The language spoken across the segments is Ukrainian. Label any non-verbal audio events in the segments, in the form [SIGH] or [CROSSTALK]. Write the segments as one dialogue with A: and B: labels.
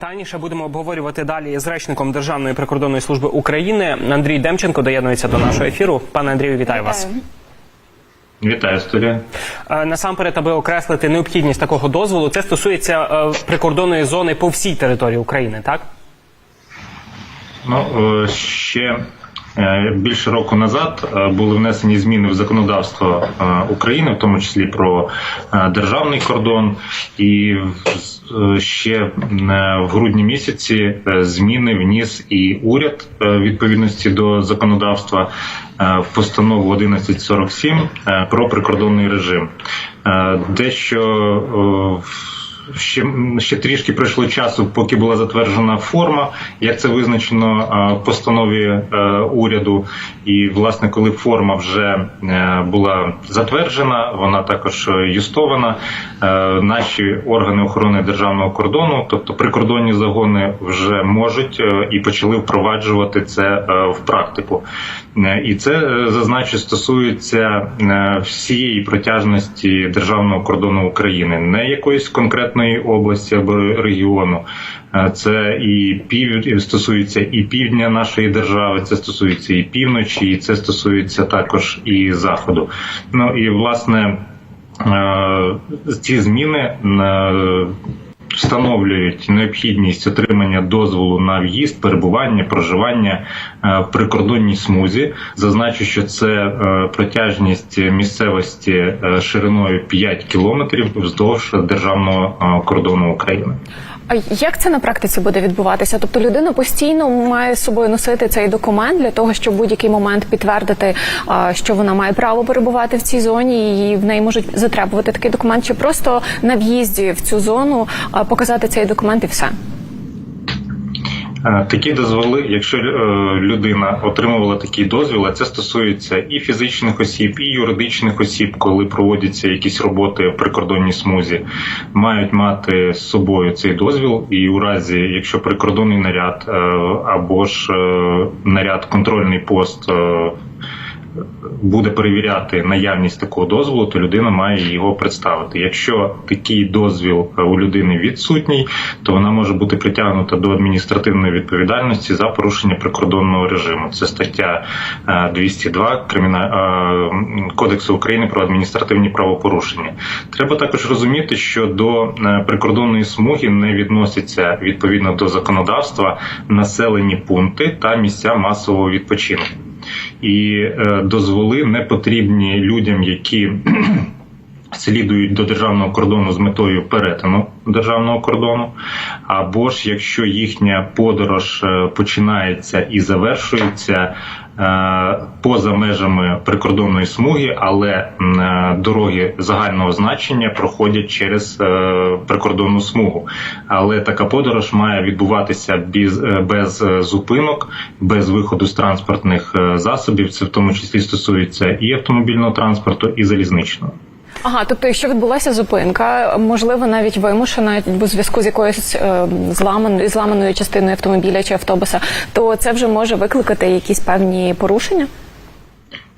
A: Таніше будемо обговорювати далі з речником Державної прикордонної служби України. Андрій Демченко доєднується до нашого ефіру. Пане Андрію, вітаю вас.
B: Вітаю студія.
A: Е, Насамперед, аби окреслити необхідність такого дозволу, це стосується е, прикордонної зони по всій території України, так?
B: Ну е, ще більше року назад е, були внесені зміни в законодавство е, України, в тому числі про е, державний кордон, і е, ще е, в грудні місяці е, зміни вніс і уряд е, відповідності до законодавства е, в постанову 1147 е, про прикордонний режим. Е, Дещо е, в- Ще, ще трішки пройшло часу, поки була затверджена форма, як це визначено е, в постанові е, уряду. І власне, коли форма вже е, була затверджена, вона також юстована. Наші органи охорони державного кордону, тобто прикордонні загони, вже можуть і почали впроваджувати це в практику. Е, І це е, зазначу стосується е, всієї протяжності державного кордону України, не якоїсь конкретної області або регіону. Це і пів стосується і півдня нашої держави, це стосується і півночі, і це стосується також і заходу. Ну і власне ці зміни. Встановлюють необхідність отримання дозволу на в'їзд, перебування, проживання е, в прикордонній смузі. Зазначу, що це е, протяжність місцевості е, шириною 5 кілометрів вздовж державного кордону України.
C: А як це на практиці буде відбуватися? Тобто людина постійно має з собою носити цей документ для того, щоб будь-який момент підтвердити, що вона має право перебувати в цій зоні, і в неї можуть затребувати такий документ, чи просто на в'їзді в цю зону показати цей документ і все.
B: Е, Такі дозволи, якщо е, людина отримувала такі дозвіл, а це стосується і фізичних осіб, і юридичних осіб, коли проводяться якісь роботи в прикордонній смузі, мають мати з собою цей дозвіл. І у разі, якщо прикордонний наряд е, або ж наряд контрольний пост. Е, Буде перевіряти наявність такого дозволу, то людина має його представити. Якщо такий дозвіл е, у людини відсутній, то вона може бути притягнута до адміністративної відповідальності за порушення прикордонного режиму. Це стаття е, 202 Криміна... е, Кодексу України про адміністративні правопорушення. Треба також розуміти, що до е, прикордонної смуги не відносяться відповідно до законодавства населені пункти та місця масового відпочинку і е, дозволи не потрібні людям, які [CLEARS THROAT] слідують до державного кордону з метою перетину державного кордону, або ж якщо їхня подорож е, починається і завершується поза межами прикордонної смуги, але е, дороги загального значення проходять через е, прикордонну смугу. Але така подорож має відбуватися без, е, без е, зупинок, без виходу з транспортних е, засобів. Це в тому числі стосується і автомобільного транспорту, і залізничного.
C: Ага, тобто, якщо відбулася зупинка, можливо, навіть вимушена у зв'язку з якоюсь е, зламаною зламаною частиною автомобіля чи автобуса, то це вже може викликати якісь певні порушення.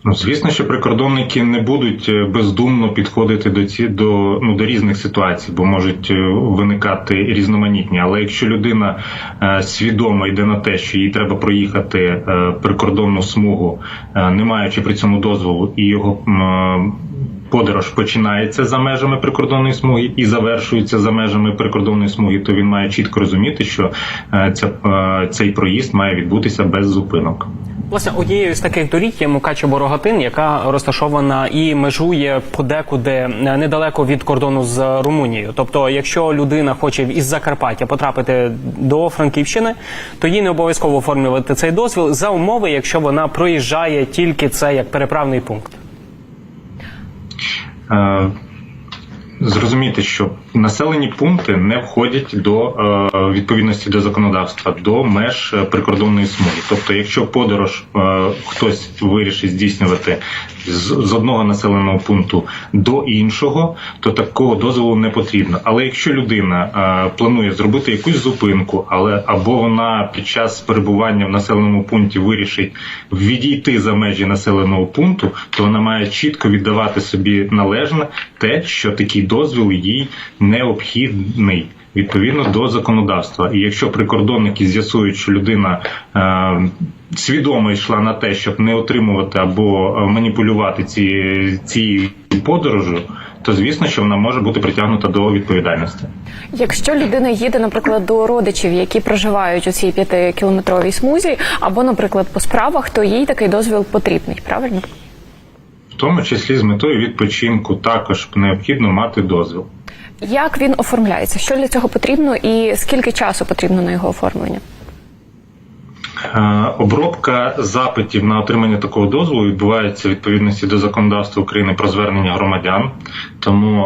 B: Ну, звісно, що прикордонники не будуть е, бездумно підходити до ці до ну до різних ситуацій, бо можуть е, виникати різноманітні. Але якщо людина е, свідомо йде на те, що їй треба проїхати е, прикордонну смугу, е, не маючи при цьому дозволу, і його е, подорож починається за межами прикордонної смуги і завершується за межами прикордонної смуги, то він має чітко розуміти, що е, ця, е, цей проїзд має відбутися без зупинок.
A: Власне, однією з таких доріг є Мукачево-Рогатин, яка розташована і межує подекуди е, недалеко від кордону з Румунією. Тобто, якщо людина хоче із Закарпаття потрапити до Франківщини, то їй не обов'язково оформлювати цей дозвіл за умови, якщо вона проїжджає тільки це як переправний пункт.
B: Е, Зрозуміти, що населені пункти не входять до е, відповідності до законодавства до меж е, прикордонної смуги. Тобто, якщо подорож хтось вирішить здійснювати з, одного населеного пункту до іншого, то такого дозволу не потрібно. Але якщо людина е, планує зробити якусь зупинку, але або вона під час перебування в населеному пункті вирішить відійти за межі населеного пункту, то вона має чітко віддавати собі належне те, що такий дозвіл їй необхідний відповідно до законодавства. І якщо прикордонники з'ясують, що людина е, свідомо йшла на те, щоб не отримувати або е, маніпулювати ці, цією подорожю, то звісно, що вона може бути притягнута до відповідальності.
C: Якщо людина їде, наприклад, до родичів, які проживають у цій п'ятикілометровій смузі, або, наприклад, по справах, то їй такий дозвіл потрібний, правильно?
B: В тому числі з метою відпочинку також необхідно мати дозвіл.
C: Як він оформляється? Що для цього потрібно, і скільки часу потрібно на його оформлення?
B: Е, Обробка запитів на отримання такого дозволу відбувається в відповідності до законодавства України про звернення громадян. Тому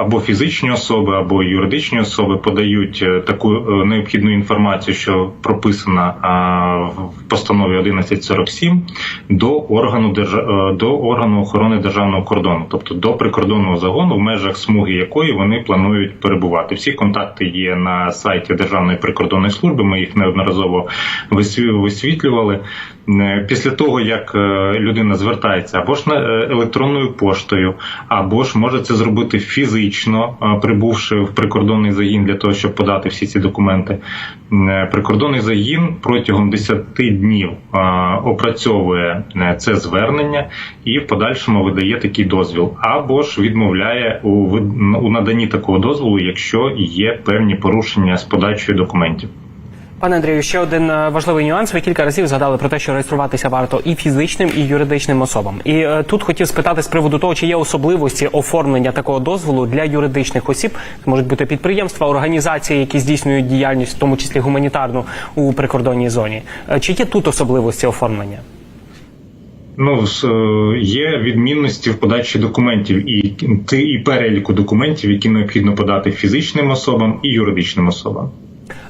B: або фізичні особи, або юридичні особи подають е, таку е, необхідну інформацію, що прописана в постанові 1147, до органу е, до органу охорони державного кордону, тобто до прикордонного загону, в межах смуги якої вони планують перебувати. Всі контакти є на сайті Державної прикордонної служби. Ми їх неодноразово висвітлювали. Після того, як людина звертається або ж на електронною поштою, або ж може це зробити фізично, е, прибувши в прикордонний загін для того, щоб подати всі ці документи. Е, Прикордонний загін протягом 10 днів е, опрацьовує це звернення і в подальшому видає такий дозвіл, або ж відмовляє у наданні такого дозволу, якщо є певні порушення з подачею документів.
A: Пане Андрію, ще один е, важливий нюанс. Ви кілька разів згадали про те, що реєструватися варто і фізичним, і юридичним особам. І е, тут хотів спитати з приводу того, чи є особливості оформлення такого дозволу для юридичних осіб. Це можуть бути підприємства, організації, які здійснюють діяльність, в тому числі гуманітарну у прикордонній зоні. Е, Чи є тут особливості оформлення?
B: Ну е, є відмінності в подачі документів і і переліку документів, які необхідно подати фізичним особам і юридичним особам.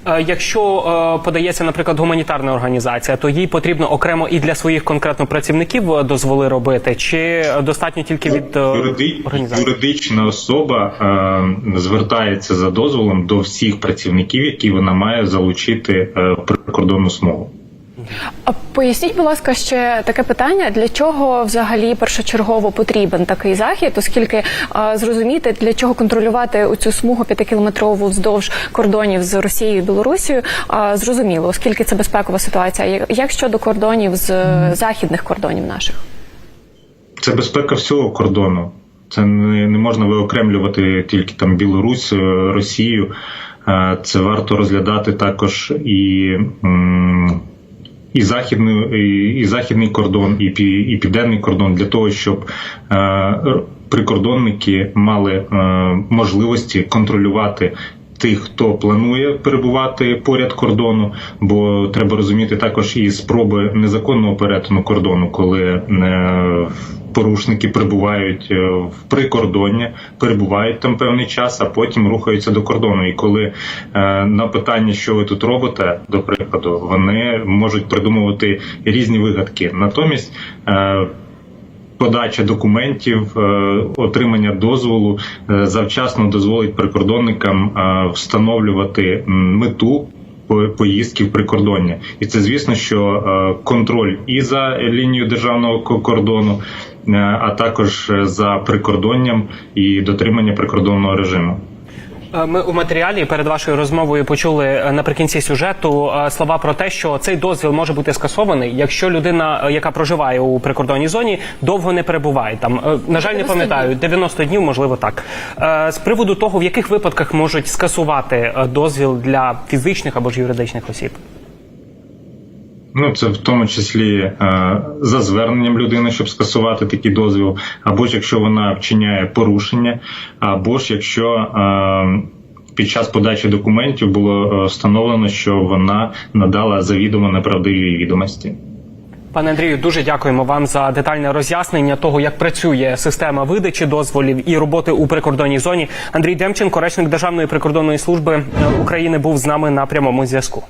A: Е, Якщо е, подається, наприклад, гуманітарна організація, то їй потрібно окремо і для своїх конкретно працівників е, дозволи робити, чи достатньо тільки від
B: Юриди...
A: організації?
B: Юридична особа е, звертається за дозволом до всіх працівників, які вона має залучити в прикордонну смугу.
C: А поясніть, будь ласка, ще таке питання: для чого взагалі першочергово потрібен такий захід, оскільки а, зрозуміти, для чого контролювати цю смугу п'ятикілометрову вздовж кордонів з Росією і Білорусією, а, зрозуміло, оскільки це безпекова ситуація. Як- щодо кордонів з західних кордонів наших?
B: Це безпека всього кордону. Це не, не можна виокремлювати тільки там Білорусь, е, Росію. Е, Це варто розглядати також і, м, і, західний, і, і західний кордон, і, пі- і південний кордон для того, щоб е, прикордонники мали е, можливості контролювати. Тих, хто планує перебувати поряд кордону, бо треба розуміти також і спроби незаконного перетину кордону, коли е, порушники прибувають е, в прикордоння, перебувають там певний час, а потім рухаються до кордону. І коли е, на питання, що ви тут робите, до прикладу, вони можуть придумувати різні вигадки. Натомість. Подача документів, е, отримання дозволу е, завчасно дозволить прикордонникам е, встановлювати мету по- поїздки в прикордоння, і це звісно, що контроль і за лінією державного кордону, а також за прикордонням і дотримання прикордонного режиму.
A: Е, Ми у матеріалі перед вашою розмовою почули е, наприкінці сюжету е, слова про те, що цей дозвіл може бути скасований, якщо людина, яка проживає у прикордонній зоні, довго не перебуває там. На жаль, не пам'ятаю 90 днів, можливо, так. З приводу того, в яких випадках можуть скасувати дозвіл для фізичних або ж юридичних осіб.
B: Ну, це в тому числі е, за зверненням людини, щоб скасувати такий дозвіл, або ж якщо вона вчиняє порушення, або ж якщо е, під час подачі документів було е, встановлено, що вона надала завідомо неправдиві відомості.
A: Пане Андрію, дуже дякуємо вам за детальне роз'яснення того, як працює система видачі дозволів і роботи у прикордонній зоні. Андрій Демченко, речник Державної прикордонної служби е, України, був з нами на прямому зв'язку.